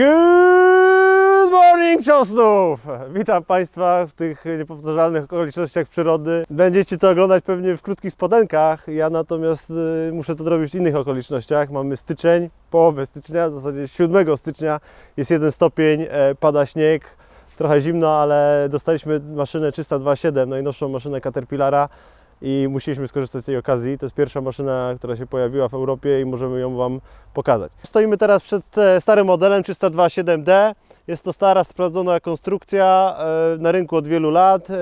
Good morning, Czosnów! Witam Państwa w tych niepowtarzalnych okolicznościach przyrody. Będziecie to oglądać pewnie w krótkich spodenkach, ja natomiast y, muszę to robić w innych okolicznościach. Mamy styczeń, połowę stycznia, w zasadzie 7 stycznia, jest jeden stopień, e, pada śnieg, trochę zimno, ale dostaliśmy maszynę 327, najnowszą maszynę Caterpillara i musieliśmy skorzystać z tej okazji. To jest pierwsza maszyna, która się pojawiła w Europie i możemy ją Wam pokazać. Stoimy teraz przed e, starym modelem 327D. Jest to stara, sprawdzona konstrukcja e, na rynku od wielu lat. E,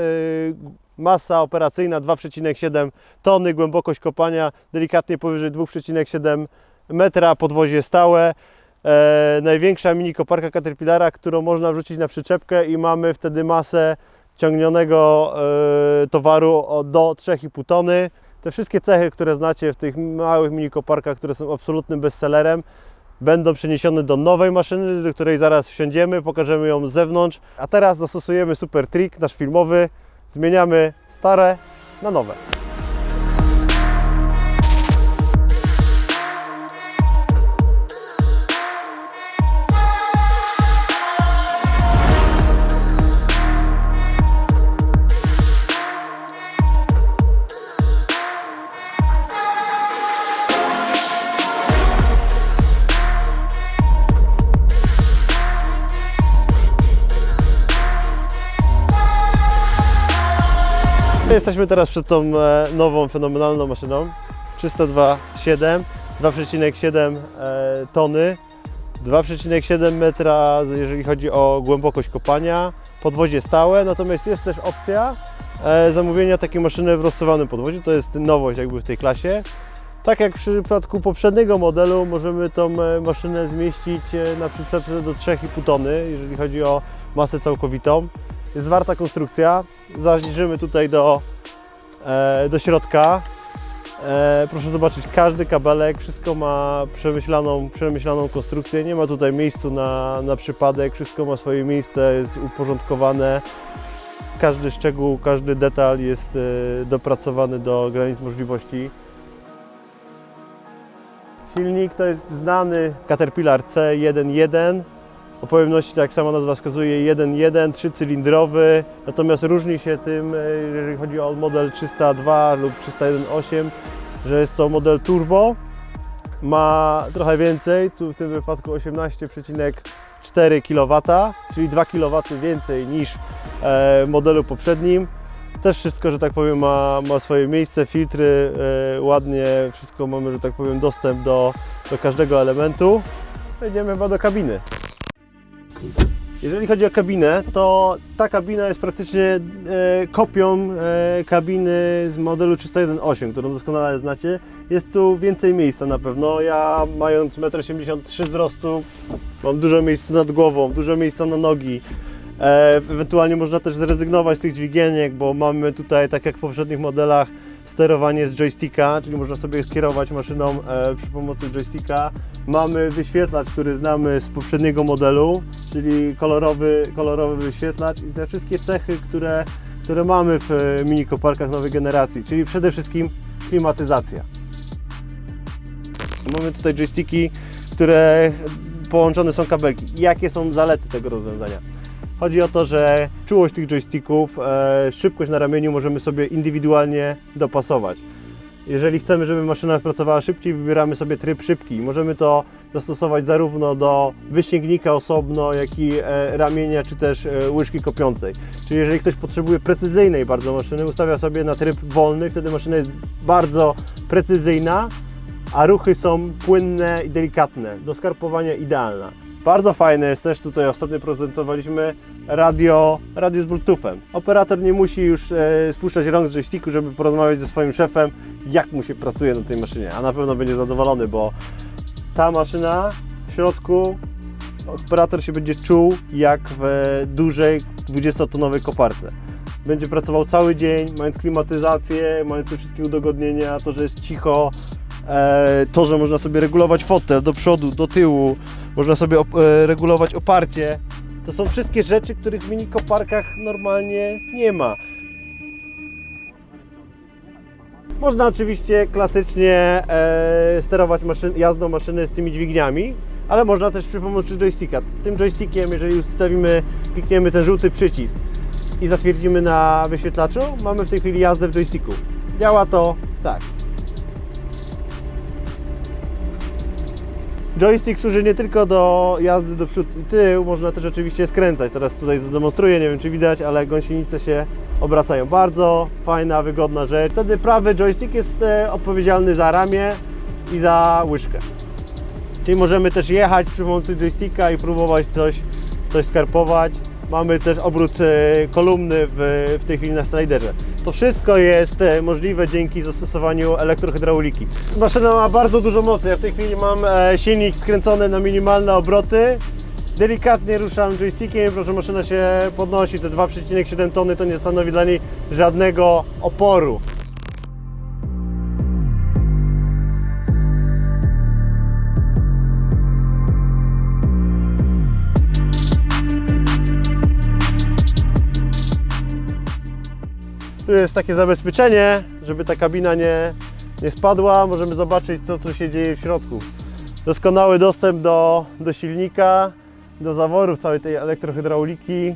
Masa operacyjna 2,7 tony, głębokość kopania delikatnie powyżej 2,7 metra, podwozie stałe. Największa mini koparka Caterpillara, którą można wrzucić na przyczepkę i mamy wtedy masę ciągnionego e, towaru do 3,5 tony. Te wszystkie cechy, które znacie w tych małych mini koparkach, które są absolutnym bestsellerem, będą przeniesione do nowej maszyny, do której zaraz wsiądziemy, pokażemy ją z zewnątrz. A teraz zastosujemy super trik, nasz filmowy. Zmieniamy stare na nowe. Jesteśmy teraz przed tą e, nową, fenomenalną maszyną. 302,7, 2,7 e, tony, 2,7 metra, jeżeli chodzi o głębokość kopania, podwozie stałe, natomiast jest też opcja e, zamówienia takiej maszyny w rozsuwanym podwoziu, to jest nowość jakby w tej klasie. Tak jak w przypadku poprzedniego modelu możemy tą maszynę zmieścić na przyczepce do 3,5 tony, jeżeli chodzi o masę całkowitą. Jest zwarta konstrukcja, zajrzymy tutaj do, e, do środka. E, proszę zobaczyć, każdy kabelek, wszystko ma przemyślaną, przemyślaną konstrukcję, nie ma tutaj miejsca na, na przypadek, wszystko ma swoje miejsce, jest uporządkowane. Każdy szczegół, każdy detal jest e, dopracowany do granic możliwości. Silnik to jest znany Caterpillar C11, o pojemności, tak jak sama nazwa wskazuje, 1.1, trzycylindrowy, natomiast różni się tym, e, jeżeli chodzi o model 302 lub 301.8, że jest to model turbo, ma trochę więcej, tu w tym wypadku 18,4 kW, czyli 2 kW więcej niż e, modelu poprzednim. Też wszystko, że tak powiem, ma, ma swoje miejsce, filtry, e, ładnie, wszystko mamy, że tak powiem, dostęp do, do każdego elementu. Wejdziemy chyba do kabiny. Jeżeli chodzi o kabinę, to ta kabina jest praktycznie e, kopią e, kabiny z modelu 301.8, którą doskonale znacie. Jest tu więcej miejsca na pewno. Ja mając 1,83 m wzrostu mam dużo miejsca nad głową, dużo miejsca na nogi. E, ewentualnie można też zrezygnować z tych dźwigieniek, bo mamy tutaj, tak jak w poprzednich modelach, sterowanie z joysticka, czyli można sobie skierować maszyną e, przy pomocy joysticka. Mamy wyświetlacz, który znamy z poprzedniego modelu, czyli kolorowy, kolorowy wyświetlacz i te wszystkie cechy, które, które mamy w e, mini koparkach nowej generacji, czyli przede wszystkim klimatyzacja. Mamy tutaj joysticki, które połączone są kabelki. Jakie są zalety tego rozwiązania? Chodzi o to, że czułość tych joysticków, e, szybkość na ramieniu możemy sobie indywidualnie dopasować. Jeżeli chcemy, żeby maszyna pracowała szybciej, wybieramy sobie tryb szybki. Możemy to zastosować zarówno do wysięgnika osobno, jak i e, ramienia, czy też e, łyżki kopiącej. Czyli jeżeli ktoś potrzebuje precyzyjnej bardzo maszyny, ustawia sobie na tryb wolny, wtedy maszyna jest bardzo precyzyjna, a ruchy są płynne i delikatne. Do skarpowania idealna. Bardzo fajne jest też, tutaj ostatnio prezentowaliśmy radio, radio z Bluetoothem. Operator nie musi już e, spuszczać rąk z joysticku, żeby porozmawiać ze swoim szefem, jak mu się pracuje na tej maszynie, a na pewno będzie zadowolony, bo ta maszyna w środku operator się będzie czuł jak w dużej 20-tonowej koparce. Będzie pracował cały dzień, mając klimatyzację, mając te wszystkie udogodnienia, to, że jest cicho, e, to, że można sobie regulować fotel do przodu, do tyłu, można sobie op- e, regulować oparcie. To są wszystkie rzeczy, których w mini koparkach normalnie nie ma. Można oczywiście klasycznie e, sterować maszyn, jazdą maszyny z tymi dźwigniami, ale można też przy pomocy joysticka. Tym joystickiem, jeżeli ustawimy, klikniemy ten żółty przycisk i zatwierdzimy na wyświetlaczu, mamy w tej chwili jazdę w joysticku. Działa to tak. Joystick służy nie tylko do jazdy do przód i tył, można też oczywiście skręcać. Teraz tutaj zademonstruję, nie wiem czy widać, ale gąsienice się obracają. Bardzo fajna, wygodna rzecz. Wtedy prawy joystick jest e, odpowiedzialny za ramię i za łyżkę. Czyli możemy też jechać przy pomocy joysticka i próbować coś, coś skarpować. Mamy też obrót e, kolumny w, w tej chwili na sliderze. To wszystko jest e, możliwe dzięki zastosowaniu elektrohydrauliki. Maszyna ma bardzo dużo mocy. Ja w tej chwili mam e, silnik skręcony na minimalne obroty. Delikatnie ruszam joystickiem, proszę, maszyna się podnosi. Te 2,7 tony to nie stanowi dla niej żadnego oporu. Tu jest takie zabezpieczenie, żeby ta kabina nie, nie spadła. Możemy zobaczyć, co tu się dzieje w środku. Doskonały dostęp do, do silnika, do zaworów całej tej elektrohydrauliki.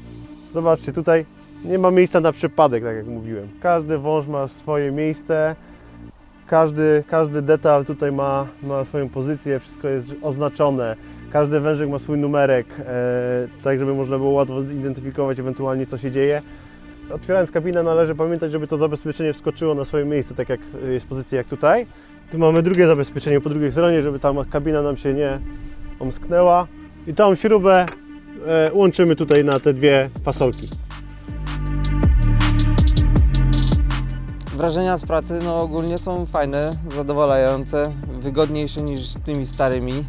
Zobaczcie, tutaj nie ma miejsca na przypadek, tak jak mówiłem. Każdy wąż ma swoje miejsce. Każdy, każdy detal tutaj ma, ma swoją pozycję, wszystko jest oznaczone. Każdy wężyk ma swój numerek, e, tak żeby można było łatwo zidentyfikować ewentualnie co się dzieje. Otwierając kabinę należy pamiętać, żeby to zabezpieczenie wskoczyło na swoje miejsce, tak jak jest pozycja jak tutaj. Tu mamy drugie zabezpieczenie po drugiej stronie, żeby ta kabina nam się nie omsknęła. I tą śrubę e, łączymy tutaj na te dwie fasolki. Wrażenia z pracy no ogólnie są fajne, zadowalające, wygodniejsze niż tymi starymi.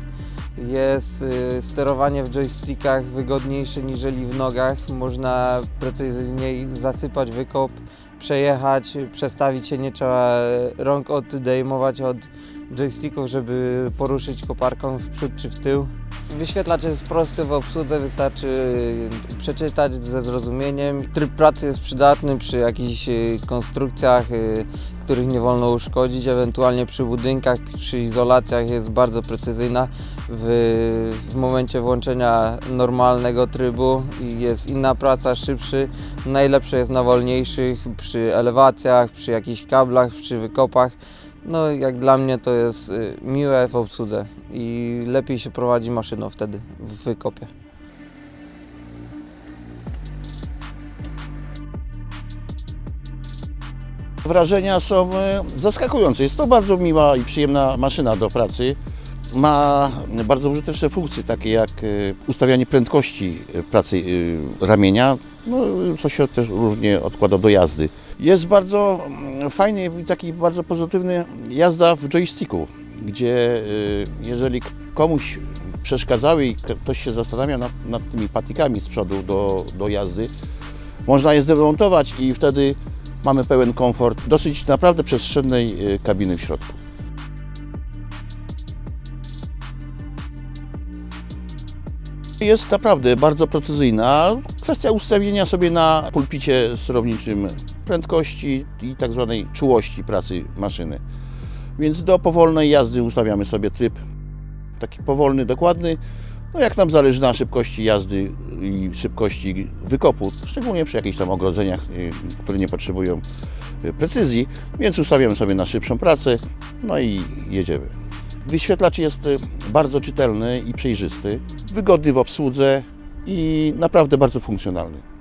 Jest y, sterowanie w joystickach wygodniejsze niżeli w nogach. Można precyzyjniej zasypać wykop, przejechać, przestawić się. Nie trzeba rąk odejmować od joysticków, żeby poruszyć koparką w przód czy w tył. Wyświetlacz jest prosty w obsłudze, wystarczy przeczytać ze zrozumieniem. Tryb pracy jest przydatny przy jakichś y, konstrukcjach, y, których nie wolno uszkodzić, ewentualnie przy budynkach, przy izolacjach jest bardzo precyzyjna. W, w momencie włączenia normalnego trybu jest inna praca, szybszy. Najlepsze jest na wolniejszych, przy elewacjach, przy jakichś kablach, przy wykopach. No jak dla mnie to jest y, miłe w obsłudze i lepiej się prowadzi maszyną wtedy w wykopie. Wrażenia są e, zaskakujące. Jest to bardzo miła i przyjemna maszyna do pracy. Ma bardzo użyteczne funkcje, takie jak e, ustawianie prędkości e, pracy e, ramienia, no, co się też różnie odkłada do jazdy. Jest bardzo mm, fajny i taki bardzo pozytywny jazda w joysticku, gdzie jeżeli komuś przeszkadzały i ktoś się zastanawia nad, nad tymi patikami z przodu do, do jazdy, można je zdemontować i wtedy mamy pełen komfort dosyć naprawdę przestrzennej y, kabiny w środku. Jest naprawdę bardzo precyzyjna. Kwestia ustawienia sobie na pulpicie sterowniczym prędkości i tak zwanej czułości pracy maszyny. Więc do powolnej jazdy ustawiamy sobie tryb taki powolny, dokładny. No jak nam zależy na szybkości jazdy i szybkości wykopu, szczególnie przy jakichś tam ogrodzeniach, y, które nie potrzebują y, precyzji, więc ustawiamy sobie na szybszą pracę, no i jedziemy. Wyświetlacz jest y, bardzo czytelny i przejrzysty, wygodny w obsłudze i naprawdę bardzo funkcjonalny.